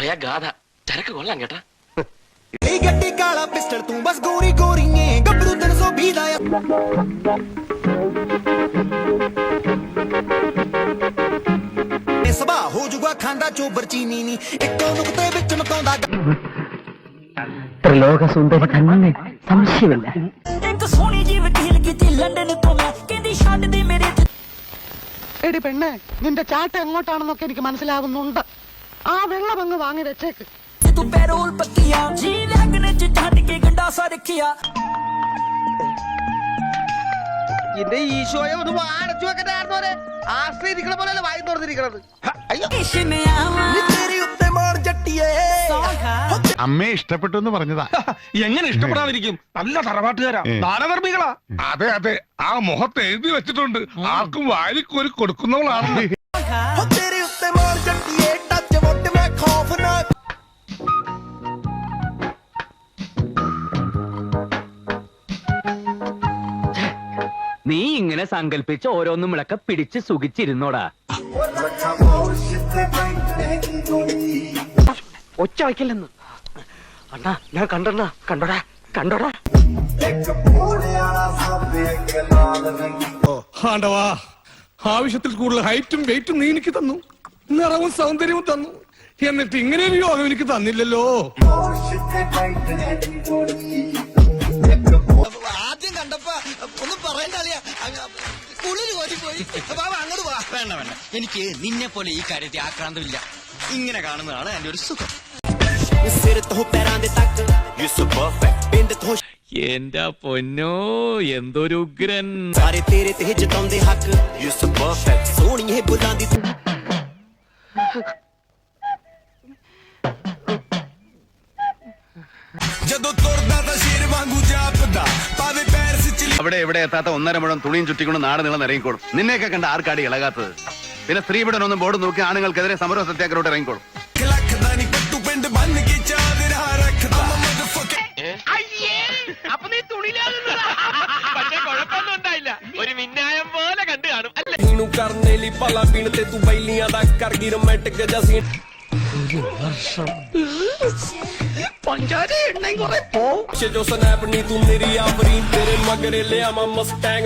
അളിയാ ഗാഥ ചരക്ക് കൊള്ളാം കേട്ടാ ਇਹ ਗੱਡੀ ਕਾਲਾ ਪਿਸਟਲ ਤੂੰ ਬਸ ਗੋਰੀ ਗੋਰੀਏ ਗੱਭਰੂ 320 ਦਾ ਆ ਇਹ ਸੁਭਾਅ ਹੋ ਜੂਗਾ ਖਾਂਦਾ ਚੋਬਰ ਚੀਨੀ ਨੀ ਇੱਕੋ ਨੁਕਤੇ ਵਿੱਚ ਮਕਾਉਂਦਾ ത്രിലോക സുന്ദരി തന്നെ സംശയമില്ല ਇੱਕ ਸੋਹਣੀ ਜੀ ਵਕੀਲ ਕੀਤੀ ਲੰਡਨ ਤੋਂ ਮੈਂ ਕਹਿੰਦੀ ਛੱਡ ਦੇ ਮੇਰੇ ਤੇ എടി പെണ്ണെ നിന്റെ ചാട്ട എങ്ങോട്ടാണെന്നൊക്കെ എനിക്ക് മനസ്സിലാവുന്നുണ്ട് ആ വെള്ളം അങ്ങ് വാങ്ങി വെച്ചേക്ക് ਤੂੰ ਪੈਰੋਲ ਪੱਕੀਆਂ ਜੀ ਲੱਗਣ ਚ ਛੱਡ ਕੇ ਗੰਡਾਸਾ ਰੱਖਿਆ എന്റെ ഈശോയെ ഒന്ന് വാടച്ചു വെക്കണ്ടായിരുന്നോരെ ആശ്രയിരിക്കണ പോലെ വായി തുറന്നിരിക്കണത് ഹ, അയ്യോ ਕਿਸ਼ਨ ਆਵਾਂ ਤੇਰੇ ਉੱਤੇ ਮਾਰ ਜੱਟੀਏ ਸੌਖਾ അമ്മയെ ഇഷ്ടപ്പെട്ടു എന്ന് പറഞ്ഞതാ എങ്ങനെ ഇഷ്ടപ്പെടാതിരിക്കും നല്ല തറവാട്ടുകാരാ ദാനധർമ്മികളാ അതെ അതെ ആ മുഖത്ത് എഴുതി വെച്ചിട്ടുണ്ട് ആർക്കും വാരിക്കോരി കൊടുക്കുന്നവളാണ് നീ ഇങ്ങനെ സങ്കല്പിച്ച് ഓരോന്നും വിളക്ക പിടിച്ച് സുഖിച്ചിരുന്നോടാ. ഒച്ച വയ്ക്കില്ലെന്ന് അണ്ണാ ഞാൻ കണ്ടണ്ണ കണ്ടോടാ കണ്ടോടാ. ആണ്ടവാ ആവശ്യത്തിൽ കൂടുതൽ ഹൈറ്റും വെയിറ്റും നീ എനിക്ക് തന്നു. നിറവും സൗന്ദര്യവും തന്നു. എന്നിട്ട് ഇങ്ങനെ ഒരു യോഗം എനിക്ക് തന്നില്ലല്ലോ. കുളിര് കോരിപ്പോയി ബാബ അങ്ങോട്ട് വാ. വേണ്ട വേണ്ട. എനിക്ക് നിന്നെ പോലെ ഈ കാര്യത്തിൽ ആക്രാന്തമില്ല. ഇങ്ങനെ കാണുന്നതാണ് എന്റെ ഒരു സുഖം. എന്റെ പൊന്നോ എന്തൊരു ഉഗ്രൻ. സോണി ਜਦੋਂ ਤੁਰਦਾ ਤਾਂ ਸ਼ੇਰ ਵਾਂਗੂ ਜਾਪਦਾ ਪਾਵੇ ਪੈਰ ਸਿੱਚ അവിടെ എവിടെ എത്താത്ത ഒന്നര മുഴം തുണിയും ചുറ്റിക്കൊണ്ട് നാട് നീളം ഇറങ്ങിക്കോളും നിന്നെയൊക്കെ കണ്ട ആർക്കാടി ഇളകാത്തത് പിന്നെ സ്ത്രീപീഡനം ഒന്നും ബോർഡ് നോക്കി ആണുങ്ങൾക്കെതിരെ സമര സത്യാഗ്രഹോട്ട് ഇറങ്ങിക്കോളും ਲੱਖ ਦਾ ਨਹੀਂ ਪੱਟੂ ਪਿੰਡ ਬੰਨ ਕੇ ਚਾਦਰਾ ਰੱਖਦਾ അപ്പൊ നീ തുണിയിലാകുന്നതാ പക്ഷെ കുഴപ്പമൊന്നും ഉണ്ടായില്ല ഒരു മിന്നായം പോലെ കണ്ടു കാണും അല്ലേ ਨੂੰ ਕਰਨੇ ਲਈ ਭਲਾ ਪੀਣ ਤੇ ਤੂੰ ਬੈਲੀਆਂ ਦਾ ਕਰ ਗਈ ਰੋਮਾਂਟਿਕ ਜਸੀਂ ਪੰਜਾਰੇ ਨਹੀਂ ਗੋਰੇ ਪੋ ਜੋ ਸਨੈਪ ਨਹੀਂ ਤੂੰ ਮੇਰੀ ਆਵਰੀ ਤੇਰੇ ਮਗਰੇ ਲਿਆਵਾਂ ਮਸਟੈਂਗ